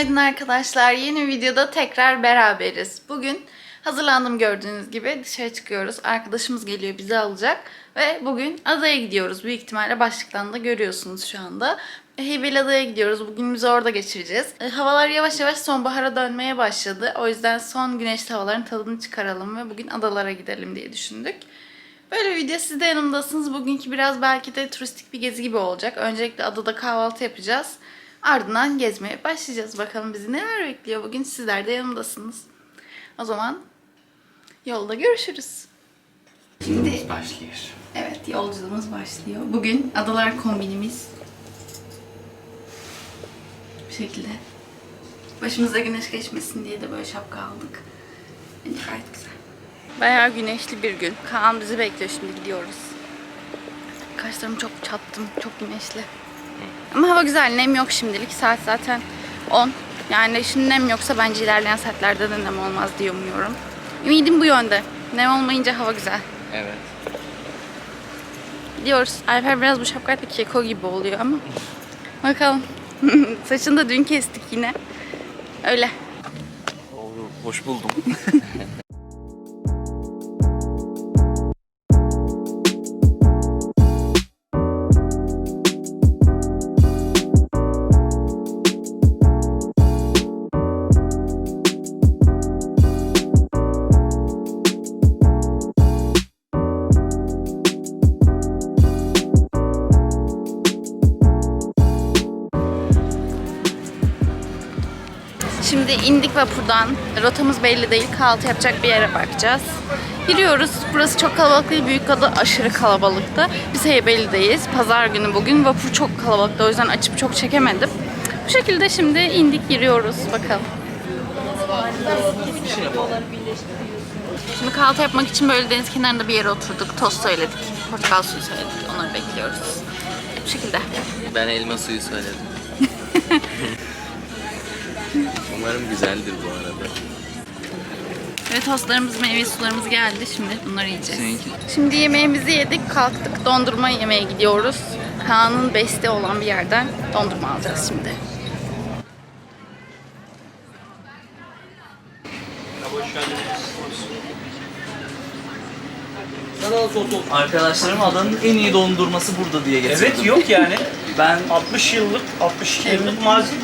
Günaydın arkadaşlar. Yeni videoda tekrar beraberiz. Bugün hazırlandım gördüğünüz gibi. Dışarı çıkıyoruz. Arkadaşımız geliyor bizi alacak. Ve bugün adaya gidiyoruz. Büyük ihtimalle başlıktan da görüyorsunuz şu anda. Heybeli Adaya gidiyoruz. Bugünümüzü orada geçireceğiz. E, Havalar yavaş yavaş sonbahara dönmeye başladı. O yüzden son güneşli havaların tadını çıkaralım ve bugün adalara gidelim diye düşündük. Böyle bir video siz de yanımdasınız. Bugünkü biraz belki de turistik bir gezi gibi olacak. Öncelikle adada kahvaltı yapacağız. Ardından gezmeye başlayacağız. Bakalım bizi neler bekliyor bugün. Sizler de yanımdasınız. O zaman yolda görüşürüz. Şimdi başlıyor. evet yolculuğumuz başlıyor. Bugün adalar kombinimiz bu şekilde. Başımıza güneş geçmesin diye de böyle şapka aldık. Bence gayet güzel. Bayağı güneşli bir gün. Kaan bizi bekliyor şimdi gidiyoruz. Kaşlarımı çok çattım. Çok güneşli. Ama hava güzel. Nem yok şimdilik. Saat zaten 10. Yani şimdi nem yoksa bence ilerleyen saatlerde de nem olmaz diye umuyorum. Ümidim bu yönde. Nem olmayınca hava güzel. Evet. Gidiyoruz. Alper biraz bu şapkayla keko gibi oluyor ama. Bakalım. Saçını da dün kestik yine. Öyle. Hoş buldum. vapurdan. Rotamız belli değil. Kahvaltı yapacak bir yere bakacağız. Giriyoruz. Burası çok kalabalık değil. Büyükada aşırı kalabalıktı. Biz Heybeli'deyiz. Pazar günü bugün. Vapur çok kalabalıktı. O yüzden açıp çok çekemedim. Bu şekilde şimdi indik giriyoruz. Bakalım. Şimdi kahvaltı yapmak için böyle deniz kenarında bir yere oturduk. Tost söyledik. Portakal suyu söyledik. Onları bekliyoruz. Bu şekilde. Ben elma suyu söyledim. Umarım güzeldir bu arada. Ve tostlarımız, meyve sularımız geldi. Şimdi bunları yiyeceğiz. Seninki? Şimdi yemeğimizi yedik, kalktık. Dondurma yemeye gidiyoruz. Kaan'ın beste olan bir yerden dondurma alacağız şimdi. Arkadaşlarım adanın en iyi dondurması burada diye getirdim. Evet yok yani. Ben 60 yıllık, 62 yıllık mazi.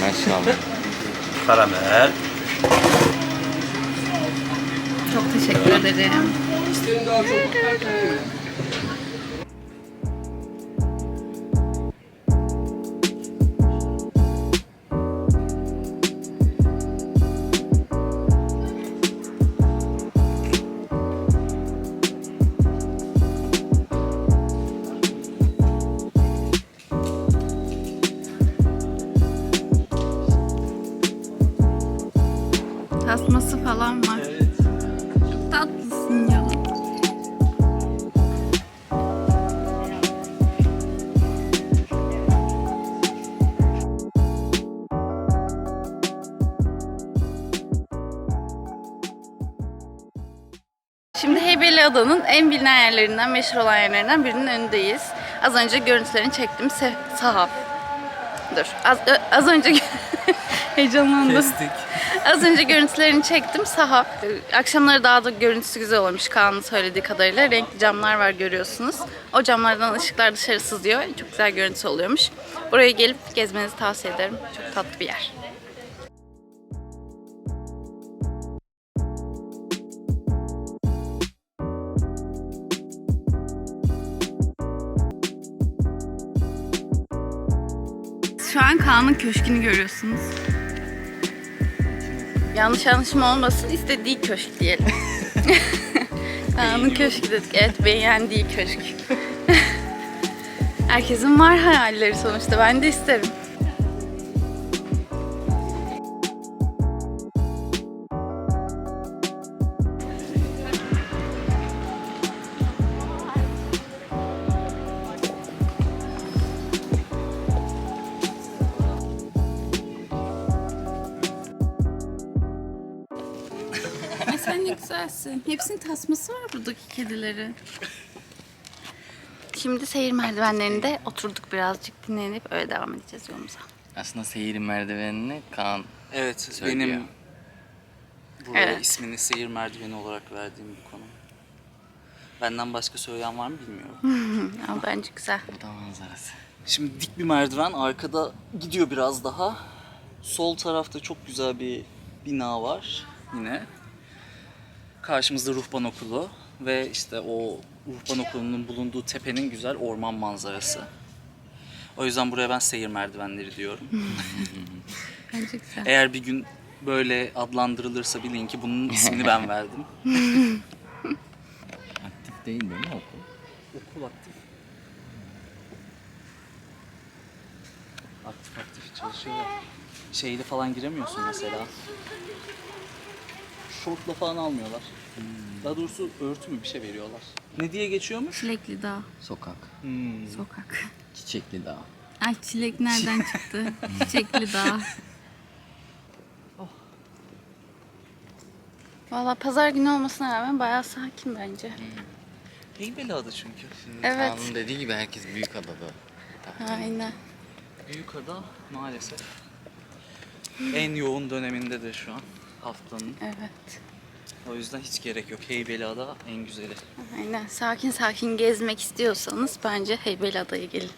Maşallah. Karamel. Çok teşekkür ederim. Heybeliada'nın en bilinen yerlerinden, meşhur olan yerlerinden birinin önündeyiz. Az önce görüntülerini çektim. Se- sahaf. Dur. Az, ö- az önce heyecanlandım. kestik. Az önce görüntülerini çektim. Sahaf. Akşamları daha da görüntüsü güzel olmuş Kaan'ın söylediği kadarıyla. Renkli camlar var görüyorsunuz. O camlardan ışıklar dışarı sızıyor. Çok güzel görüntüsü oluyormuş. Buraya gelip gezmenizi tavsiye ederim. Çok tatlı bir yer. Kaan'ın köşkünü görüyorsunuz. Yanlış anlaşılma olmasın istediği köşk diyelim. Kaan'ın köşkü dedik. Evet beğendiği köşk. Herkesin var hayalleri sonuçta. Ben de isterim. Hepsinin tasması var buradaki kedileri. Şimdi seyir merdivenlerinde oturduk birazcık dinlenip öyle devam edeceğiz yolumuza. Aslında seyir merdivenini Kaan Evet, Söylüyor. benim buraya Evet. ismini seyir merdiveni olarak verdiğim bir konu. Benden başka söyleyen var mı bilmiyorum. Ama bence güzel. bu da manzarası. Şimdi dik bir merdiven, arkada gidiyor biraz daha. Sol tarafta çok güzel bir bina var yine. Karşımızda ruhban okulu ve işte o ruhban okulunun bulunduğu tepenin güzel orman manzarası. O yüzden buraya ben seyir merdivenleri diyorum. Bence güzel. Eğer bir gün böyle adlandırılırsa bilin ki bunun ismini ben verdim. Aktif değil değil mi okul? Okul aktif. Aktif aktif çalışıyorlar. Şeyle falan giremiyorsun mesela. Şortla falan almıyorlar. Daha doğrusu örtü mü bir şey veriyorlar. Ne diye geçiyormuş? Çilekli dağ. Sokak. Hmm. Sokak. Çiçekli dağ. Ay çilek nereden çıktı? Çiçekli dağ. Valla pazar günü olmasına rağmen bayağı sakin bence. Heybeli adı çünkü. Şimdi Evet. Kaan'ın dediği gibi herkes büyük adada. Aynen. Büyükada maalesef en yoğun dönemindedir şu an haftanın. Evet. O yüzden hiç gerek yok. Heybeliada en güzeli. Aynen. Sakin sakin gezmek istiyorsanız bence Heybeliada'ya gelin.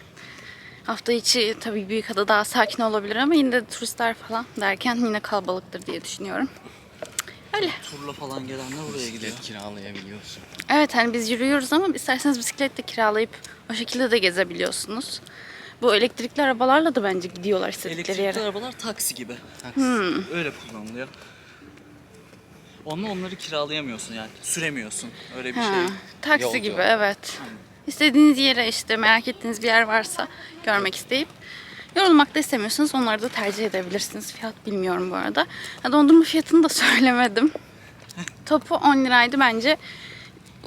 Hafta içi tabii Büyükada daha sakin olabilir ama yine de turistler falan derken yine kalabalıktır diye düşünüyorum. Öyle. Turla falan gelenler oraya gidiyor. Bisiklet kiralayabiliyorsun. Evet hani biz yürüyoruz ama isterseniz bisiklet de kiralayıp o şekilde de gezebiliyorsunuz. Bu elektrikli arabalarla da bence gidiyorlar istedikleri Elektrikli yere. arabalar taksi gibi. Taksi. Öyle kullanılıyor. Onunla onları kiralayamıyorsun yani. Süremiyorsun. Öyle bir Ha, şey. taksi Yolcu. gibi evet. İstediğiniz yere işte merak ettiğiniz bir yer varsa görmek isteyip yorulmak da istemiyorsanız onları da tercih edebilirsiniz. Fiyat bilmiyorum bu arada. Ha, dondurma fiyatını da söylemedim. Topu 10 liraydı bence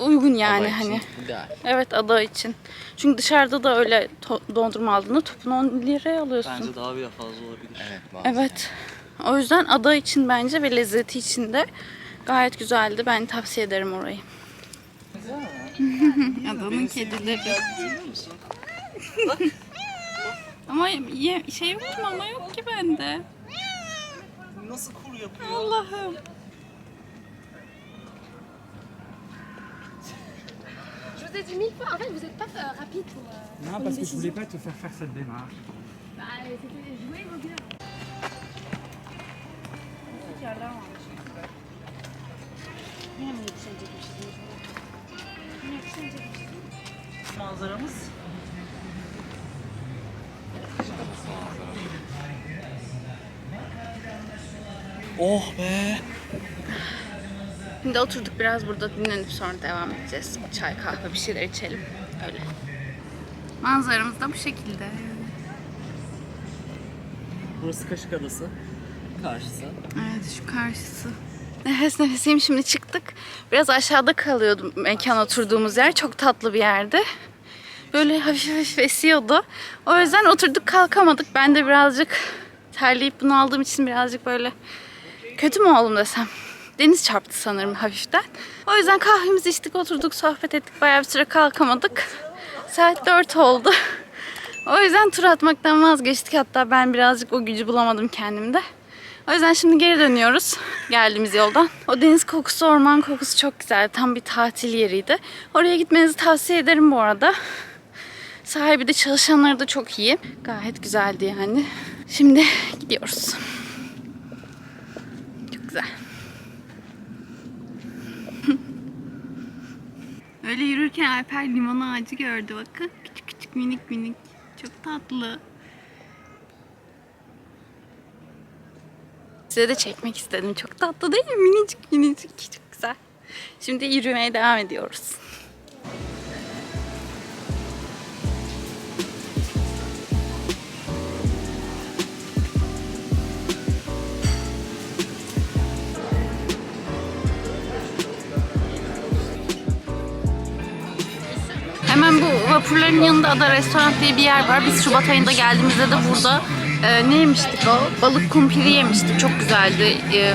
uygun yani Hava için hani. ideal. Evet ada için. Çünkü dışarıda da öyle to- dondurma aldığında topunu 10 liraya alıyorsun. Bence daha bile fazla olabilir. Evet bazen. Evet. O yüzden ada için bence ve lezzeti için de gayet güzeldi. Ben tavsiye ederim orayı. Adanın kedileri. ama ye- şey yok ki mama yok ki bende. Nasıl kur yapıyor? Allah'ım. Je vous ai dit mille fois, en fait, vous n'êtes pas euh, rapide pour. euh, Non, parce que je voulais pas te faire faire cette démarche. Bah, c'était jouer vos gars. Manzaramız. Oh be. Şimdi oturduk biraz burada dinlenip sonra devam edeceğiz. Çay kahve bir şeyler içelim. Öyle. Manzaramız da bu şekilde. Burası Kaşık Adası. Karşısı. Evet şu karşısı. Nefes nefeseyim şimdi çıktık. Biraz aşağıda kalıyordu mekan oturduğumuz yer. Çok tatlı bir yerdi. Böyle hafif hafif esiyordu. O yüzden oturduk kalkamadık. Ben de birazcık terleyip bunu aldığım için birazcık böyle kötü mü oldum desem. Deniz çarptı sanırım hafiften. O yüzden kahvemizi içtik, oturduk, sohbet ettik. Bayağı bir süre kalkamadık. Saat 4 oldu. O yüzden tur atmaktan vazgeçtik. Hatta ben birazcık o gücü bulamadım kendimde. O yüzden şimdi geri dönüyoruz geldiğimiz yoldan. O deniz kokusu, orman kokusu çok güzel. Tam bir tatil yeriydi. Oraya gitmenizi tavsiye ederim bu arada. Sahibi de çalışanları da çok iyi. Gayet güzeldi yani. Şimdi gidiyoruz. Çok güzel. Öyle yürürken Alper limon ağacı gördü bakın. Küçük küçük minik minik. Çok tatlı. Size de çekmek istedim. Çok tatlı değil mi? Minicik minicik. Çok güzel. Şimdi yürümeye devam ediyoruz. Hemen bu vapurların yanında Ada Restoran diye bir yer var. Biz Şubat ayında geldiğimizde de burada e, ne yemiştik o? Balık kumpiri yemiştik. Çok güzeldi. E,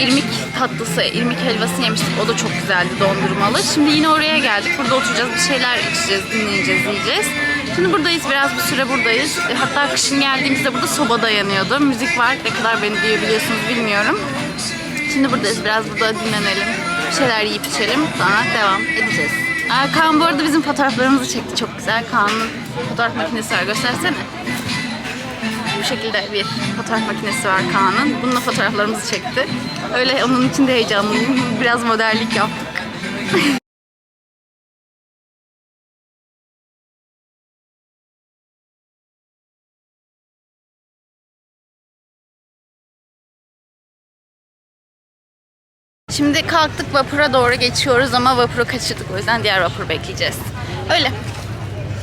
irmik tatlısı, irmik helvası yemiştik. O da çok güzeldi dondurmalı. Şimdi yine oraya geldik. Burada oturacağız, bir şeyler içeceğiz, dinleyeceğiz, yiyeceğiz. Şimdi buradayız biraz bir süre buradayız. Hatta kışın geldiğimizde burada soba yanıyordu. Müzik var ne kadar beni duyabiliyorsunuz bilmiyorum. Şimdi buradayız biraz burada dinlenelim. Bir şeyler yiyip içelim sonra devam edeceğiz. Aa, Kaan bu arada bizim fotoğraflarımızı çekti çok güzel. Kaan'ın fotoğraf makinesi var göstersene. Şekilde bir fotoğraf makinesi var Kaan'ın. Bununla fotoğraflarımızı çekti. Öyle onun için de heyecanlıyım. Biraz modellik yaptık. Şimdi kalktık vapura doğru geçiyoruz ama vapuru kaçırdık. O yüzden diğer vapuru bekleyeceğiz. Öyle.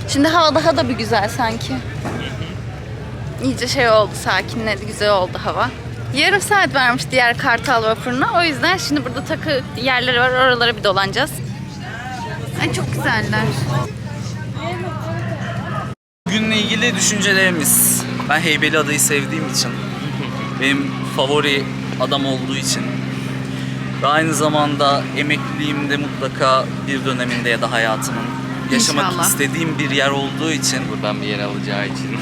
Şimdi hava daha da bir güzel sanki. İyice şey oldu, sakinledi, güzel oldu hava. Yarım saat varmış diğer Kartal vapuruna. O yüzden şimdi burada takı yerleri var, oralara bir dolanacağız. Ay çok güzeller. Günle ilgili düşüncelerimiz. Ben Heybeliada'yı sevdiğim için, benim favori adam olduğu için ve aynı zamanda emekliliğimde mutlaka bir döneminde ya da hayatımın yaşamak İnşallah. istediğim bir yer olduğu için Buradan bir yer alacağı için.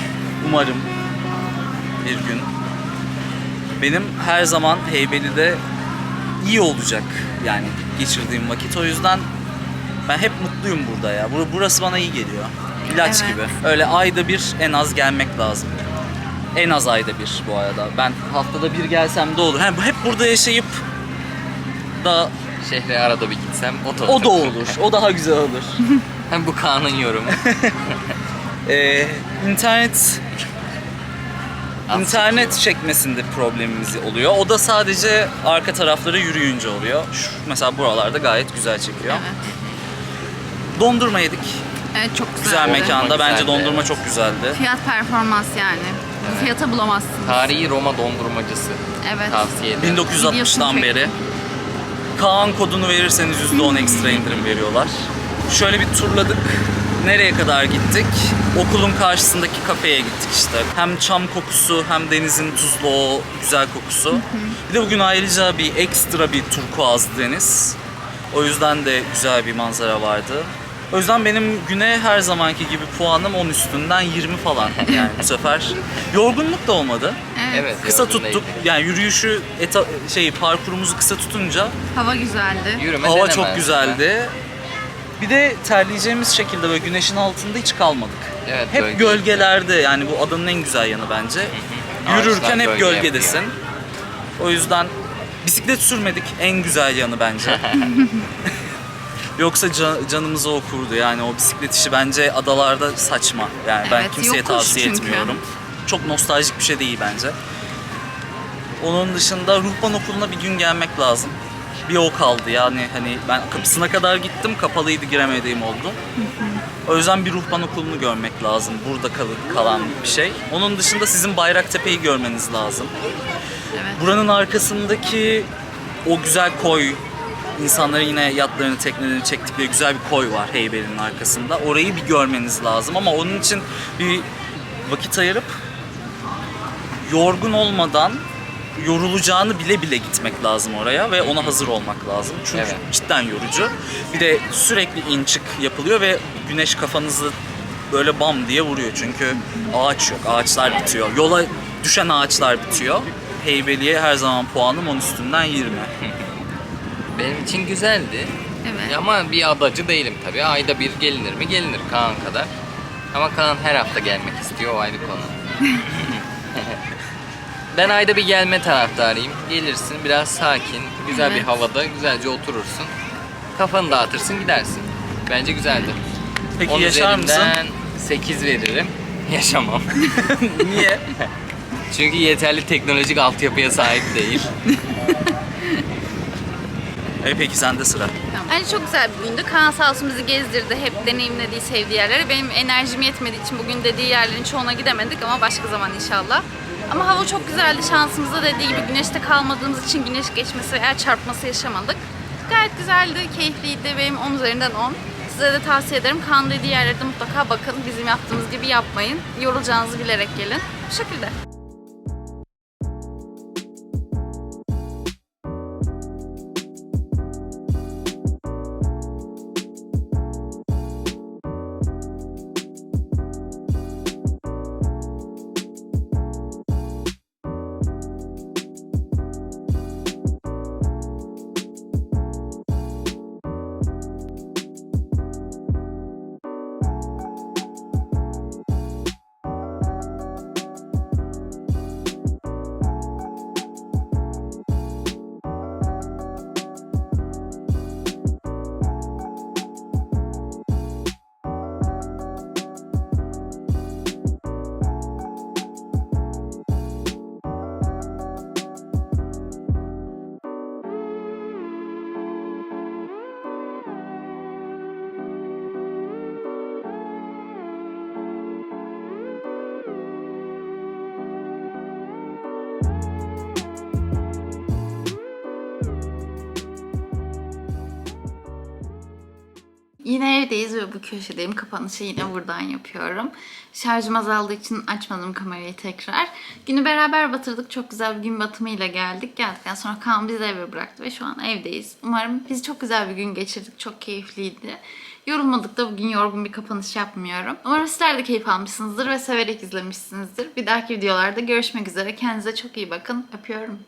umarım bir gün benim her zaman Heybeli'de iyi olacak yani geçirdiğim vakit. O yüzden ben hep mutluyum burada ya. Bur- Burası bana iyi geliyor. İlaç Evet. gibi. Öyle ayda bir en az gelmek lazım. En az ayda bir bu arada. Ben haftada bir gelsem de olur. Hem hep burada yaşayıp da Şehre arada bir gitsem o da o da olur. O daha güzel olur. Hem bu Kaan'ın yorumu. Ee, internet İnternet çekmesinde problemimiz oluyor. O da sadece arka tarafları yürüyünce oluyor. Şu, mesela buralarda gayet güzel çekiyor. Evet. Dondurma yedik. Evet çok güzel. Güzel mekanda. Bence güzeldi, dondurma evet. çok güzeldi. Fiyat performans yani. Fiyata bulamazsınız. Tarihi Roma dondurmacısı. Evet. Tavsiye ederim. 1960'dan Biliyorsun beri. Kaan kodunu verirseniz %10 ekstra indirim veriyorlar. Şöyle bir turladık. Nereye kadar gittik? Okulun karşısındaki kafeye gittik işte. Hem çam kokusu hem denizin tuzlu o güzel kokusu. Bir de bugün ayrıca bir ekstra bir turkuaz deniz. O yüzden de güzel bir manzara vardı. O yüzden benim güne her zamanki gibi puanım 10 üstünden 20 falan yani bu sefer. Yorgunluk da olmadı. Evet. Kısa yorgun tuttuk. değildi. Yani yürüyüşü eta, şey parkurumuzu kısa tutunca Hava güzeldi. Yürüme hava deneme çok güzeldi. Bir de terleyeceğimiz şekilde böyle güneşin altında hiç kalmadık. Evet, hep gölge. gölgelerde yani bu adanın en güzel yanı bence. Yürürken hep gölge gölgedesin. yapıyor. O yüzden bisiklet sürmedik en güzel yanı bence. Yoksa can- canımızı okurdu yani o bisiklet işi bence adalarda saçma. Yani ben Evet, kimseye yokuş tavsiye çünkü. etmiyorum. Çok nostaljik bir şey değil bence. Onun dışında ruhban okuluna bir gün gelmek lazım. Bir o kaldı yani hani ben kapısına kadar gittim kapalıydı giremediğim oldu. O yüzden bir ruhban okulunu görmek lazım. Burada kal- kalan bir şey. Onun dışında sizin Bayraktepe'yi görmeniz lazım. Evet. Buranın arkasındaki o güzel koy, insanların yine yatlarını, teknelerini çektikleri güzel bir koy var Heybeli'nin arkasında. Orayı bir görmeniz lazım ama onun için bir vakit ayırıp yorgun olmadan yorulacağını bile bile gitmek lazım oraya ve ona hazır olmak lazım. Çünkü Evet. cidden yorucu. Bir de sürekli in çık yapılıyor ve güneş kafanızı böyle bam diye vuruyor çünkü ağaç yok. Ağaçlar bitiyor. Yola düşen ağaçlar bitiyor. Heybeli'ye her zaman puanım 10 üstünden 20. Benim için güzeldi. Evet. Ama bir adacı değilim tabii. Ayda bir gelinir mi? Gelinir Kaan kadar. Ama Kaan her hafta gelmek istiyor. O ayrı konu. ben ayda bir gelme taraftarıyım. Gelirsin biraz sakin, güzel bir havada güzelce oturursun. Kafanı dağıtırsın gidersin. Bence güzeldi. Peki 10 yaşar mısın? üzerinden 8 veririm. Yaşamam. Niye? Çünkü yeterli teknolojik altyapıya sahip değil. E peki sende sıra. Bence çok güzel bir gündü. Kaan sağ olsun bizi gezdirdi. Hep deneyimlediği, sevdiği yerlere. Benim enerjim yetmediği için bugün dediği yerlerin çoğuna gidemedik ama başka zaman inşallah. Ama hava çok güzeldi. Şansımızda dediği gibi güneşte kalmadığımız için güneş geçmesi veya çarpması yaşamadık. Gayet güzeldi, keyifliydi. Benim 10 üzerinden 10. Size de tavsiye ederim. Kaan dediği yerlerde mutlaka bakın. Bizim yaptığımız gibi yapmayın. Yorulacağınızı bilerek gelin. Bu şekilde. Yine evdeyiz ve bu köşedeyim. Kapanışı yine buradan yapıyorum. Şarjım azaldığı için açmadım kamerayı tekrar. Günü beraber batırdık. Çok güzel bir gün batımıyla geldik. Geldikten sonra Kaan bizi eve bıraktı ve şu an evdeyiz. Umarım biz çok güzel bir gün geçirdik. Çok keyifliydi. Yorulmadık da bugün yorgun bir kapanış yapmıyorum. Umarım sizler de keyif almışsınızdır ve severek izlemişsinizdir. Bir dahaki videolarda görüşmek üzere. Kendinize çok iyi bakın. Öpüyorum.